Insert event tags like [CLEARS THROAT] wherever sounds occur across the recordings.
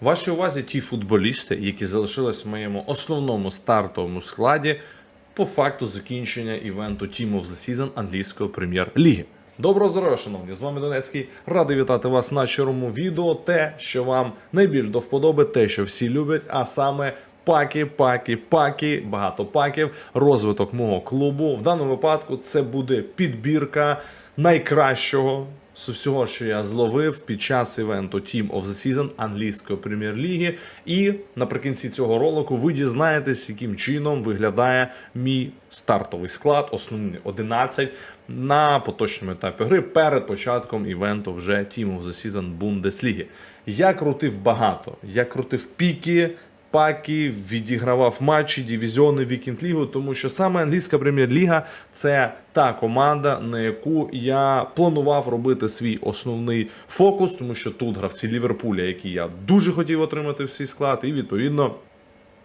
Вашій увазі ті футболісти, які залишились в моєму основному стартовому складі по факту закінчення івенту Team of the Season англійської прем'єр-ліги. Доброго здоров'я, шановні! З вами Донецький. Радий вітати вас на щирому відео. Те, що вам найбільш до вподоби, те, що всі люблять, а саме паки, паки, паки, багато паків, розвиток мого клубу. В даному випадку це буде підбірка найкращого з всього, що я зловив під час івенту Team of the Season англійської прем'єр-ліги. І наприкінці цього ролику ви дізнаєтесь, яким чином виглядає мій стартовий склад, основний 11 на поточному етапі гри перед початком івенту вже Team of the Season Бундесліги. Я крутив багато, я крутив піки. Паки відігравав матчі дивізіони Вікінд Лігу, тому що саме англійська прем'єр-ліга це та команда, на яку я планував робити свій основний фокус, тому що тут гравці Ліверпуля, які я дуже хотів отримати в свій склад, і відповідно.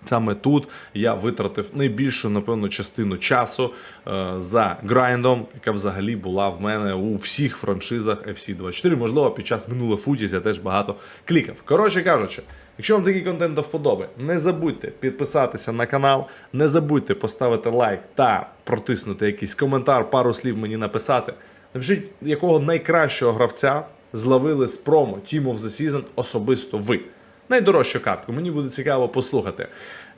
Саме тут я витратив найбільшу, напевно, частину часу е, за грайндом, яка взагалі була в мене у всіх франшизах FC24. Можливо, під час минулих футіз я теж багато клікав. Коротше кажучи, якщо вам такий контент до вподоби, не забудьте підписатися на канал, не забудьте поставити лайк та протиснути якийсь коментар, пару слів мені написати. Напишіть, якого найкращого гравця зловили з промо Team of the Season особисто ви найдорожчу картку. Мені буде цікаво послухати.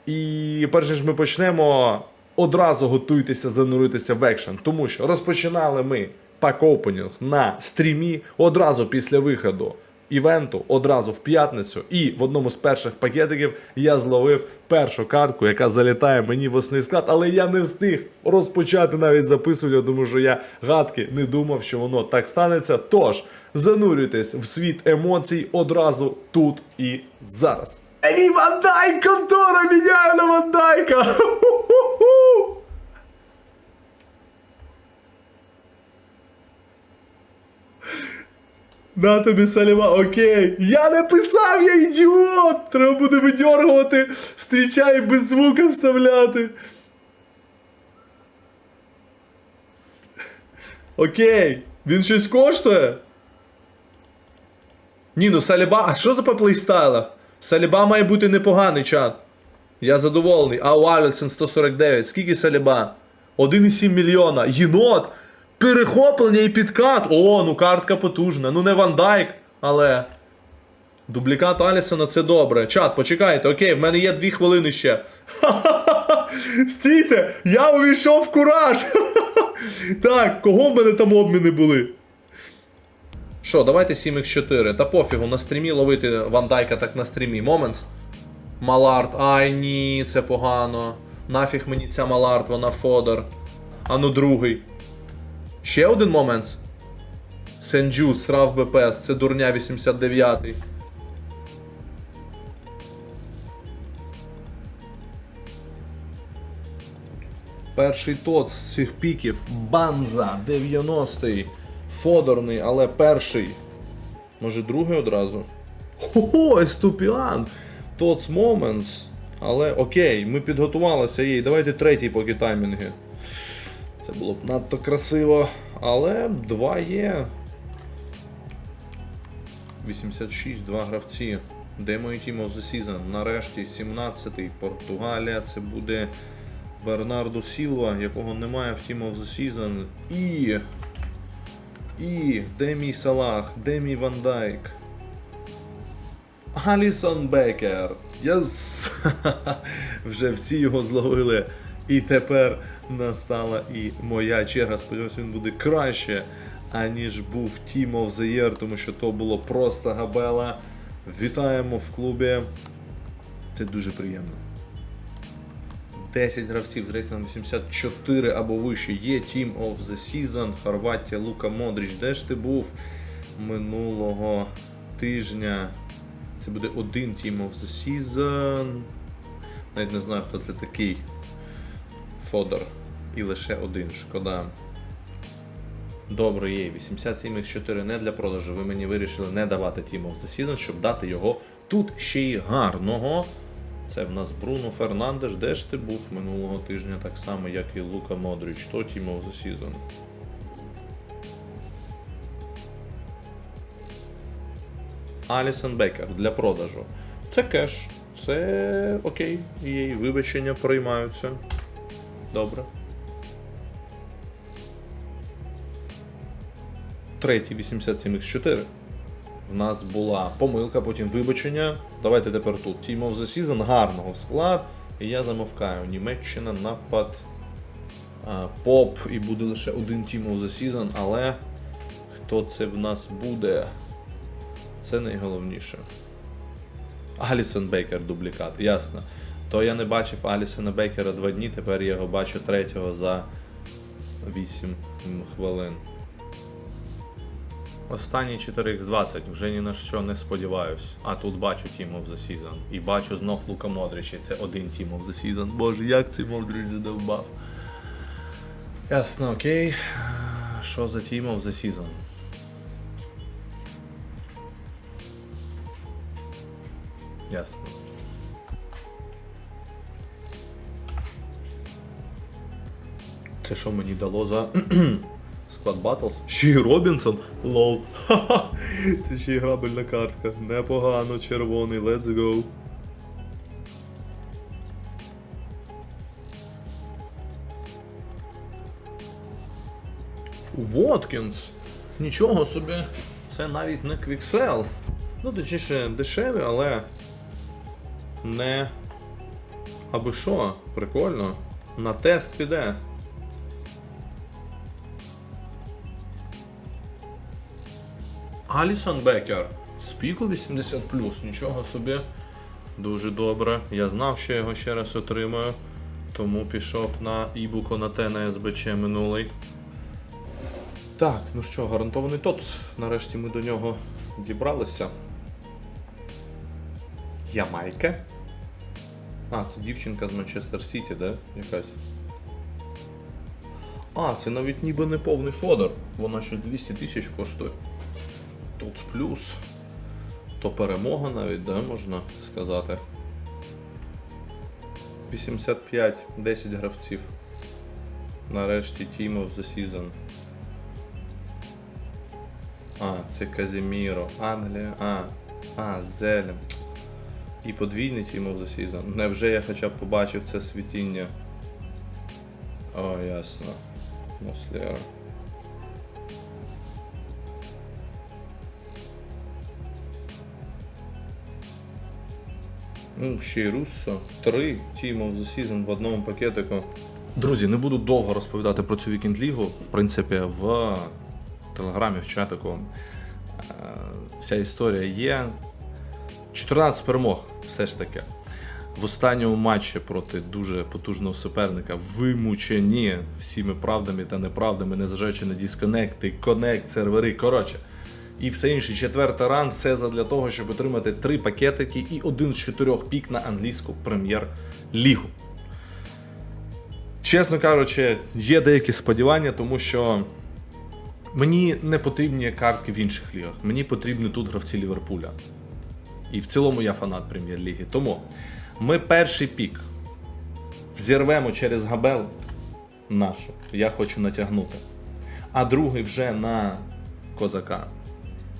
І перш ніж ми почнемо, одразу готуйтеся зануритися в екшен, тому що розпочинали ми пак-опенінг на стрімі одразу після виходу. Івенту одразу в п'ятницю, і в одному з перших пакетиків я зловив першу картку, яка залітає мені в основний склад, але я не встиг розпочати навіть записування, тому що я гадки не думав, що воно так станеться. Тож занурюйтесь в світ емоцій одразу тут і зараз. Ей, Вандайк, контора міняє на Вандайка! Ху-ху-ху! На тобі Саліма, окей. Я не писав, я ідіот! Треба буде видьоргувати, стріча і без звука вставляти. Окей. Він щось коштує? Ні, ну Саліба, а що за по плейстайлах? Саліба має бути непоганий чат. Я задоволений. А у Алісен 149. Скільки Саліба? 1,7 мільйона. Єнот! Перехоплення і підкат. О, ну картка потужна. Ну не Ван Дайк, але. Дублікат Алісона це добре. Чат, почекайте, окей, в мене є дві хвилини ще. [LAUGHS] Стійте! Я увійшов в кураж! [LAUGHS] Так, кого в мене там обміни були? Що, давайте 7х4. Та пофігу, на стрімі ловити Ван Дайка так на стрімі. Моментс. Малард. Ай ні, це погано. Нафіг мені ця Малард, вона Фодор. А ну другий. Ще один момент. Сенджу, срав БПС, це дурня 89-й. Перший тот з цих піків Банза 90-й. Фодорний, але перший. Може другий одразу? Хо-хо, Еступіан! Tots Moments. Але окей, ми підготувалися їй. Давайте третій поки таймінги. Це було б надто красиво. Але два є. 86, два гравці. Де мої Team of the Season? Нарешті 17-й Португалія. Це буде Бернардо Сілва, якого немає в Team of the Season. І. І. Де мій Салах? Де Ван Дайк? Алісон Бекер. Єс! [LAUGHS] Вже всі його зловили. І тепер настала і моя черга. Сподіваюся, він буде краще, аніж був Team of the Year, тому що то було просто габела. Вітаємо в клубі. Це дуже приємно. 10 гравців з рейтингом 84 або вище є Team of the Season, Хорватія, Лука Модріч. Де ж ти був минулого тижня? Це буде один Team of the Season. Навіть не знаю, хто це такий. Фодор. І лише один. Шкода. Добре, є. 87X4 не для продажу. Ви мені вирішили не давати Team of the щоб дати його тут ще й гарного. Це в нас Бруно Фернандеш. Де ж ти був минулого тижня, так само, як і Лука Модріч. То Team of the Season. Алісон Бекер для продажу. Це кеш. Це окей. Її вибачення приймаються. Добре. Третій 87x4. В нас була помилка, потім вибачення. Давайте тепер тут. Team of the Season гарного склад. І я замовкаю. Німеччина, напад. Поп і буде лише один Team of the Season, але хто це в нас буде? Це найголовніше. Алісон Бейкер дублікат, ясно. То я не бачив Алісона Бейкера два дні, тепер я його бачу третього за 8 хвилин. Останній 4x20, вже ні на що не сподіваюсь. А тут бачу Team of the Season. І бачу знов Лука Модрича. Це один Team of the Season. Боже, як цей Модрич задовбав. Ясно, окей. Що за Team of the Season? Ясно. Це що мені дало за [CLEARS THROAT] склад Battles? Ще й Робінсон? Лол. Ха-ха. Це ще й грабельна картка. Непогано, червоний, let's go. Воткінс. Нічого собі. Це навіть не квіксел. Ну, точніше, дешеві, але не. Аби що, прикольно. На тест піде. Алісон Бекер. Спіку 80 нічого собі. Дуже добре. Я знав, що я його ще раз отримаю. Тому пішов на ібуко на те на СБЧ минулий. Так, ну що, гарантований ТОЦ. Нарешті ми до нього дібралися. Ямайка? А, це дівчинка з Манчестер Сіті, да? Якась. А, це навіть ніби не повний фодор. Вона щось 200 тисяч коштує. Тут плюс. То перемога навіть, да, можна сказати. 85, 10 гравців. Нарешті Team of the Season. А, це Казіміро. Англія. А. А, Зелем. І подвійний Team of the Season. Невже я хоча б побачив це світіння? О, ясно. Мослера. Ну, ще й Руссо. Три Team of the Season в одному пакетику. Друзі, не буду довго розповідати про цю вікенд лігу. В принципі, в телеграмі, в чатику е, вся історія є. 14 перемог, все ж таки. В останньому матчі проти дуже потужного суперника вимучені всіми правдами та неправдами, незважаючи на дисконекти, конект, сервери. Коротше, і все інше. Четвертий ранг все задля того, щоб отримати три пакетики і один з чотирьох пік на англійську прем'єр-лігу. Чесно кажучи, є деякі сподівання, тому що мені не потрібні картки в інших лігах. Мені потрібні тут гравці Ліверпуля. І в цілому я фанат прем'єр-ліги. Тому ми перший пік взірвемо через габел нашу. Я хочу натягнути. А другий вже на козака.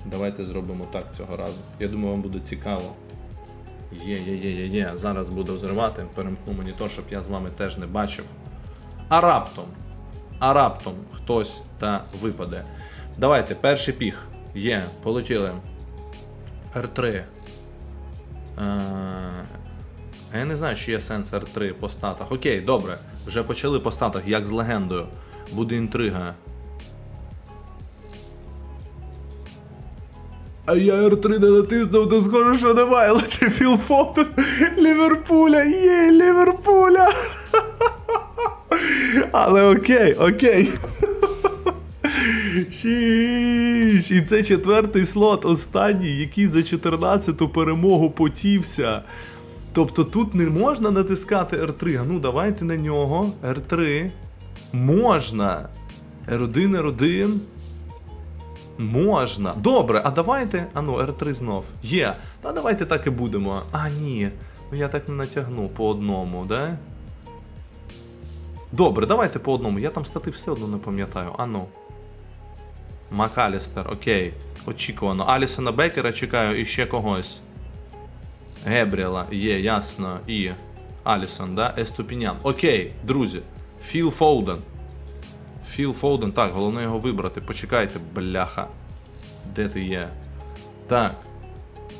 Давайте зробимо так цього разу. Я думаю, вам буде цікаво. Є, є, є, є, є. Зараз буду взривати. Перемкну монітор, щоб я з вами теж не бачив. А раптом. А раптом хтось та випаде. Давайте, перший піх. Є, полетіли. R3. Е, а я не знаю, чи є сенс R3 по статах. Окей, добре. Вже почали по статах, як з легендою. Буде інтрига. А я R3 не натиснув, то схоже, що немає, але це Філ Фотен Ліверпуля, є, Ліверпуля. Але окей, окей. Шіш. І це четвертий слот, останній, який за 14-ту перемогу потівся. Тобто тут не можна натискати R3. А ну давайте на нього. R3. Можна. R1, R1. Можна. Добре, а давайте. А ну, R3 знов. Є. Та давайте так і будемо. А, ні. Ну я так не натягну по одному, да? Добре, давайте по одному. Я там стати все одно не пам'ятаю. А ну. Макалістер, окей. Очікувано. Алісона Бекера чекаю і ще когось. Гебріела є, ясно. І Алісон, да? Еступінян. Окей, друзі. Філ Фоуден. Філ Фоуден, так, головне його вибрати. Почекайте, бляха. Де ти є? Так.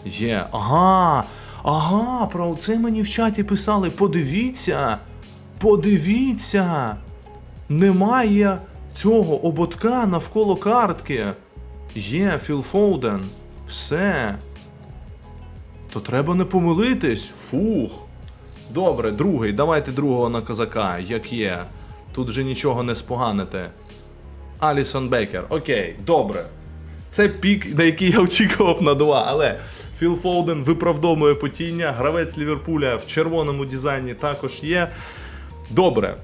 Є. Ага. Ага, про це мені в чаті писали. Подивіться. Подивіться. Немає цього ободка навколо картки. Є Філ Фоуден. Все. То треба не помилитись. Фух. Добре, другий. Давайте другого на козака, як є. Тут же нічого не споганите. Алісон Бейкер. Окей, добре. Це пік, на який я очікував на два. Але Філ Фоуден виправдовує потіння. Гравець Ліверпуля в червоному дизайні також є. Добре.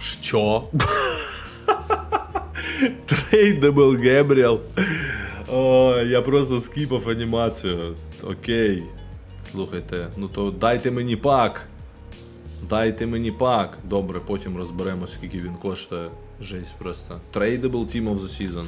Що? [LAUGHS] Трейдабл Гебріел. Я просто скіпав анімацію. Окей. Слухайте, ну то дайте мені пак. Дайте мені пак. Добре, потім розберемо, скільки він коштує. Жесть просто. Tradable Team of the Season.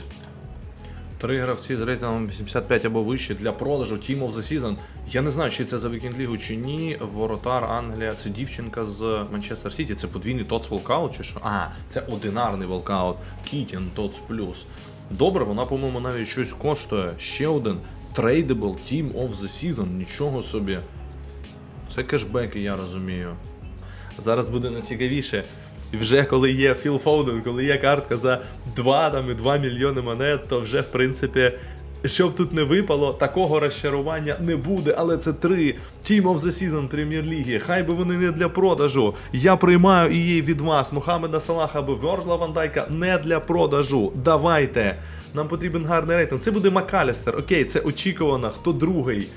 Три гравці з рейтингом 85 або вище для продажу Team of the Season. Я не знаю, чи це за Вікінг Лігу чи ні. Воротар Англія. Це дівчинка з Манчестер Сіті. Це подвійний Тоц Волкаут чи що? А, це одинарний волкаут. Кітін Тоц Плюс. Добре, вона, по-моєму, навіть щось коштує. Ще один Tradable Team of the Season. Нічого собі. Це кешбеки, я розумію. Зараз буде найцікавіше. І вже коли є Філ Фоуден, коли є картка за 2 там, і 2 мільйони монет, то вже в принципі. Щоб тут не випало, такого розчарування не буде, але це три Team of the Season прем'єр-ліги. Хай би вони не для продажу. Я приймаю її від вас. Мухаммеда Салаха або Вержла Вандайка не для продажу. Давайте. Нам потрібен гарний рейтинг. Це буде Макалістер. Окей, це очікувано. Хто другий?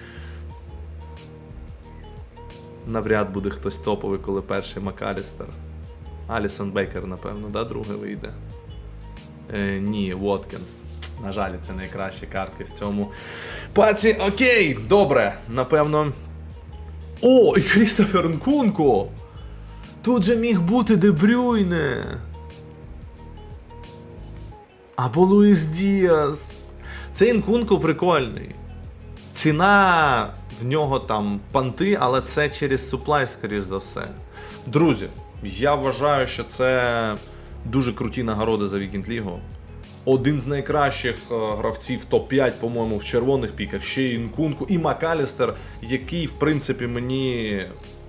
Навряд буде хтось топовий, коли перший Макалістер. Алісон Бейкер, напевно, да, другий вийде. Е, ні, Воткінс. На жаль, це найкращі картки в цьому паці. Окей, добре. Напевно. О, і Крістофер Нкунку! Тут же міг бути Дебрюйне. Або Луїс Діас. Цей Інкунку прикольний. Ціна в нього там панти, але це через суплай, скоріш за все. Друзі, я вважаю, що це дуже круті нагороди за Вікінд Лігу. Один з найкращих е, гравців топ-5, по-моєму, в червоних піках, ще й Інкунку і Макалістер, який, в принципі, мені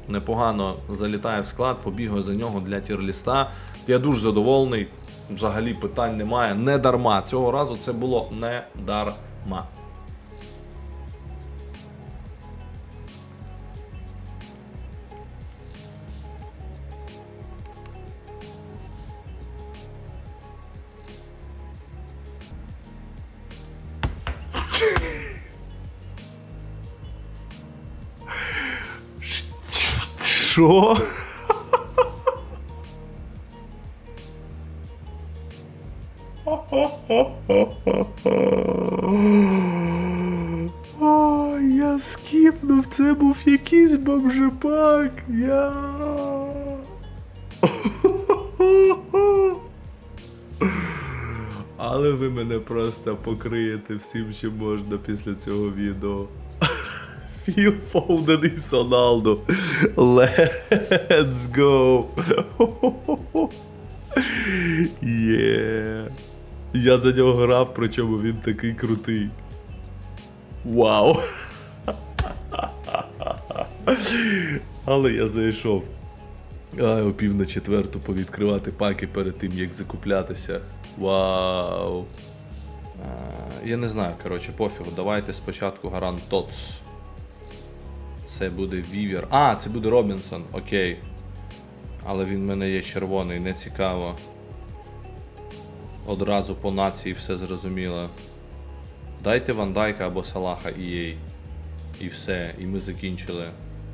непогано залітає в склад, побігаю за нього для тірліста. Я дуже задоволений. Взагалі питань немає. Не дарма. Цього разу це було не дарма. Що? О, я скіпнув, це був якийсь бомжепак. Я. [LAUGHS] Але ви мене просто покриєте всім, що можна після цього відео. [LAUGHS] Філ Фоуден і Соналду. Let's go. [LAUGHS] Є. Я за нього грав, причому він такий крутий. Вау. Але я зайшов. А, о пів на четверту повідкривати паки перед тим, як закуплятися. Вау. А, я не знаю, коротше, пофігу. Давайте спочатку гарант Тоц. Це буде Вівер. А, це буде Робінсон, окей. Але він в мене є червоний, не цікаво. Одразу по нації все зрозуміло. Дайте Вандайка або Салаха EA. І все, і ми закінчили.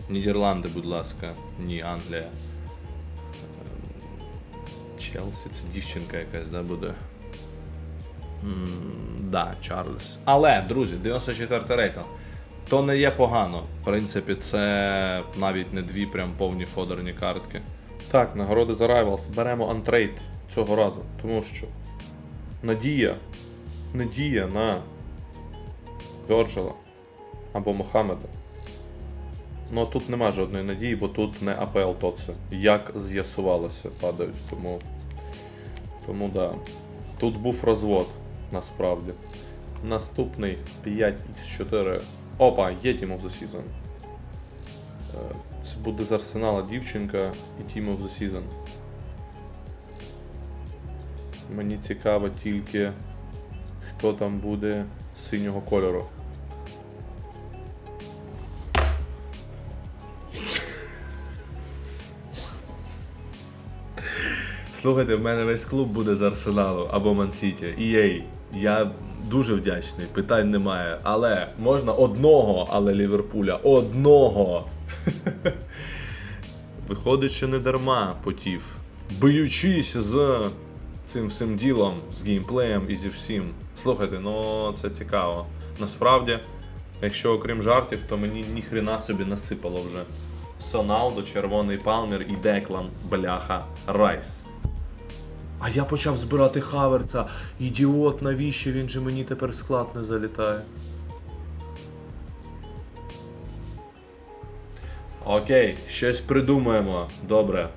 Нідерланди, будь ласка. Ні, Англія. Ем, Челсі, це дівчинка якась, да, буде. М, Да, Чарльз. Але, друзі, 94 рейтинг. То не є погано. В принципі, це навіть не дві прям повні фодерні картки. Так, нагороди за Rivals. Беремо антрейд цього разу, тому що надія. Надія на Вьорджела або Мохаммеда. Ну тут нема жодної надії, бо тут не АПЛ Тоце. Як з'ясувалося, падають. Тому. Тому да. Тут був розвод, насправді. Наступний 5 із 4. Опа, є Team of the Season. Це буде з Арсенала дівчинка і Team of the Season. Мені цікаво тільки, хто там буде синього кольору. Слухайте, в мене весь клуб буде з Арсеналу або Мансіті. EA. Я дуже вдячний, питань немає. Але можна одного, але Ліверпуля. Одного. [LAUGHS] Виходить, що не дарма потів. Биючись з цим всім ділом, з геймплеєм і зі всім. Слухайте, ну це цікаво. Насправді, якщо окрім жартів, то мені ніхрена собі насипало вже. Соналдо, Червоний Палмер і Деклан, бляха, Райс. А я почав збирати Хаверца. Ідіот, навіщо він же мені тепер склад не залітає? Окей, щось придумаємо. Добре.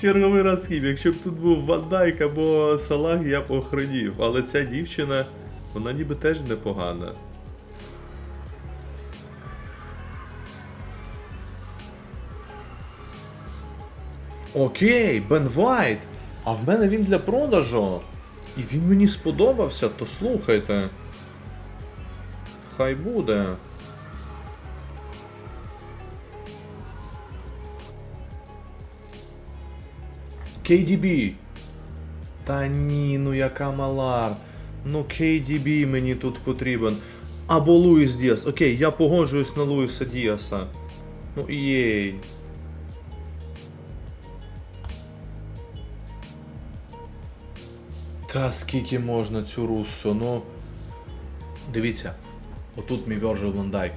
Черговий раз схід. Якщо б тут був Ван Дайк або Салах, я б охренів. Але ця дівчина, вона ніби теж непогана. Окей, Бен Вайт. А в мене він для продажу. І він мені сподобався, то слухайте. Хай буде. KDB. Та ні, ну яка малар. Ну KDB мені тут потрібен. Або Луїс Діас. Окей, я погоджуюсь на Луїса Діаса. Ну єй. Та скільки можна цю руссо, ну. Дивіться. Отут мій Van Dijk.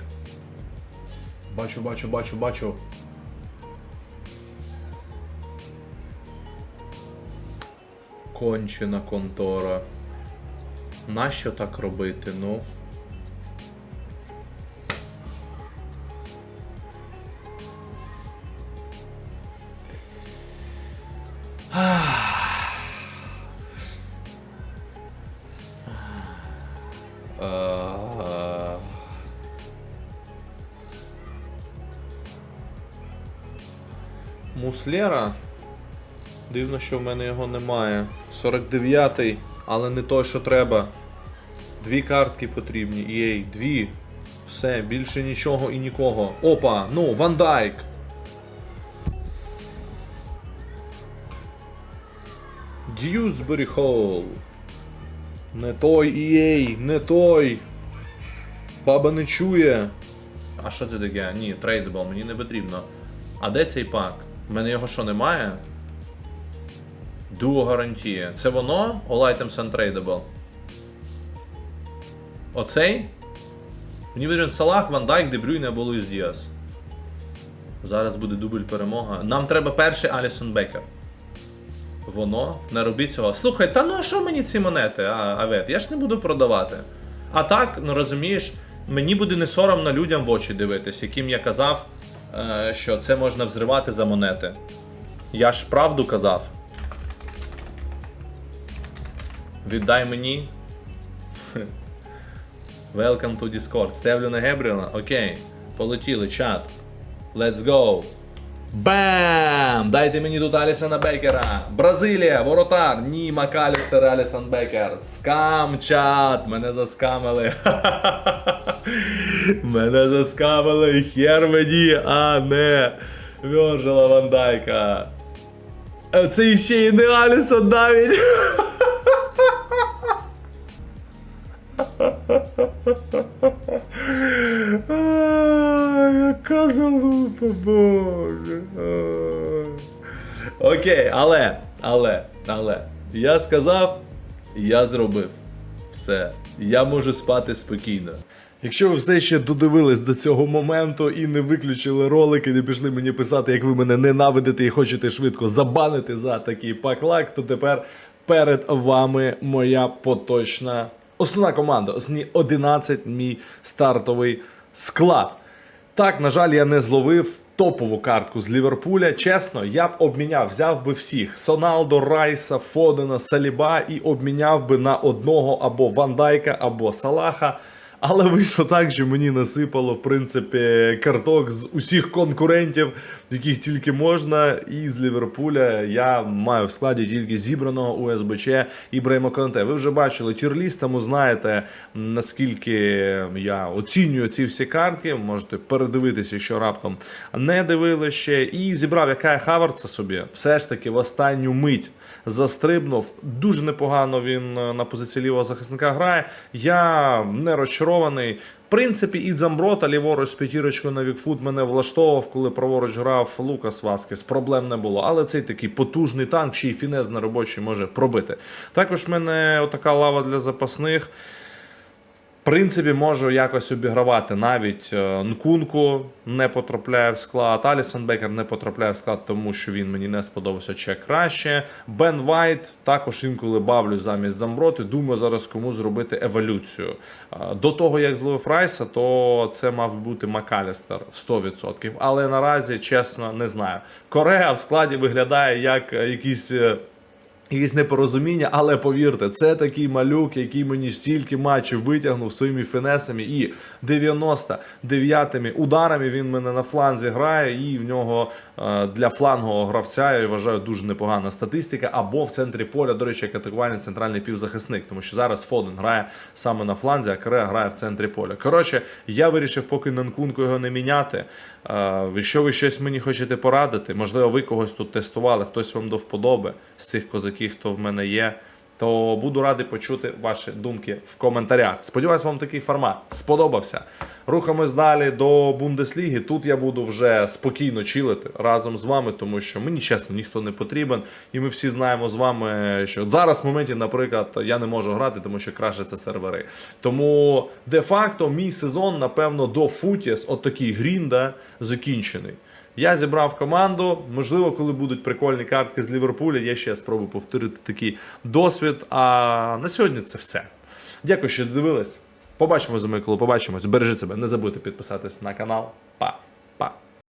Бачу, бачу, бачу, бачу. Кончена контора. Нащо так робити, ну? Муслера. Дивно, що в мене його немає. 49-й, але не той, що треба. Дві картки потрібні. Єй, дві. Все, більше нічого і нікого. Опа, ну, Ван Дайк. Дьюсбері Холл. Не той EA, не той. Баба не чує. А що це таке? Ні, трейдабл, мені не потрібно. А де цей пак? У мене його що немає? Duo гарантія. Це воно? All items untradeable. Оцей? Мені потрібен Салах, Ван Дайк, Дебрюйне або Луїс Діас. Зараз буде дубль перемога. Нам треба перший Алісон Бекер. Воно, не робіть цього. Слухай, та ну а що мені ці монети, а, Авет? Я ж не буду продавати. А так, ну розумієш, мені буде не соромно людям в очі дивитись, яким я казав, е, що це можна взривати за монети. Я ж правду казав. Віддай мені. Welcome to Discord. Стевлю на Гебріла. Окей. Полетіли, чат. Let's go. Бам! Дайте мені тут Алісона Бекера. Бразилія, воротар. Ні, Макалістер, Алісон Бекер. Скам чат. Мене заскамили. [LAUGHS] Мене заскамили. Хер мені, а не Вьоржела Вандайка. Е, Це ще і не Алісон навіть. [LAUGHS] Ай, яка залупа, боже. Окей, але, але, але. Я сказав, я зробив. Все. Я можу спати спокійно. Якщо ви все ще додивились до цього моменту і не виключили ролик, і не пішли мені писати, як ви мене ненавидите і хочете швидко забанити за такий паклак, то тепер перед вами моя поточна основна команда. Основні 11 мій стартовий склад. Так, на жаль, я не зловив топову картку з Ліверпуля. Чесно, я б обміняв, взяв би всіх: Соналдо, Райса, Фодена, Саліба і обміняв би на одного або Вандайка, або Салаха. Але вийшло так, що мені насипало в принципі карток з усіх конкурентів, яких тільки можна. І з Ліверпуля я маю в складі тільки зібраного УСБЧ Ібраїма Конте. Ви вже бачили тірліст, знаєте наскільки я оцінюю ці всі картки. Можете передивитися, що раптом не дивили ще. І зібрав яка Хаверца собі все ж таки в останню мить застрибнув. Дуже непогано він е, на позиції лівого захисника грає. Я не розчарований. В принципі, і Дзамброта ліворуч з п'ятірочкою на Вікфут мене влаштовував, коли праворуч грав Лукас Васкес. Проблем не було. Але цей такий потужний танк, чий фінез на робочий може пробити. Також в мене отака лава для запасних. Принципі, можу якось обігравати. Навіть е, Нкунку не потрапляє в склад. Алісон Бекер не потрапляє в склад, тому що він мені не сподобався ще краще. Бен Вайт також інколи бавлю замість Замброти. Думаю, зараз кому зробити еволюцію. Е, До того, як зловив Райса, то це мав бути Макалістер 100%. Але наразі, чесно, не знаю. Корея в складі виглядає як е, якийсь. Якісь непорозуміння, але повірте, це такий малюк, який мені стільки матчів витягнув своїми фінесами і 99-ми ударами він мене на фланзі грає, і в нього е, для флангового гравця я вважаю дуже непогана статистика. Або в центрі поля, до речі, як атакувальний центральний півзахисник, тому що зараз Фоден грає саме на фланзі, а Кре грає в центрі поля. Коротше, я вирішив, поки Нанкунку його не міняти. Е, Якщо ви щось мені хочете порадити, можливо, ви когось тут тестували, хтось вам до вподоби з цих козаків, хто в мене є. То буду радий почути ваші думки в коментарях. Сподіваюсь, вам такий формат сподобався. Рухаємось далі до Бундесліги. Тут я буду вже спокійно чилити разом з вами, тому що мені чесно ніхто не потрібен. І ми всі знаємо з вами, що зараз в моменті, наприклад, я не можу грати, тому що краще це сервери. Тому де-факто мій сезон, напевно, до Футіс, от такий грінда, закінчений. Я зібрав команду. Можливо, коли будуть прикольні картки з Ліверпуля, я ще спробую повторити такий досвід. А на сьогодні це все. Дякую, що дивились. Побачимось коли побачимось. Бережіть себе, не забудьте підписатись на канал. Па!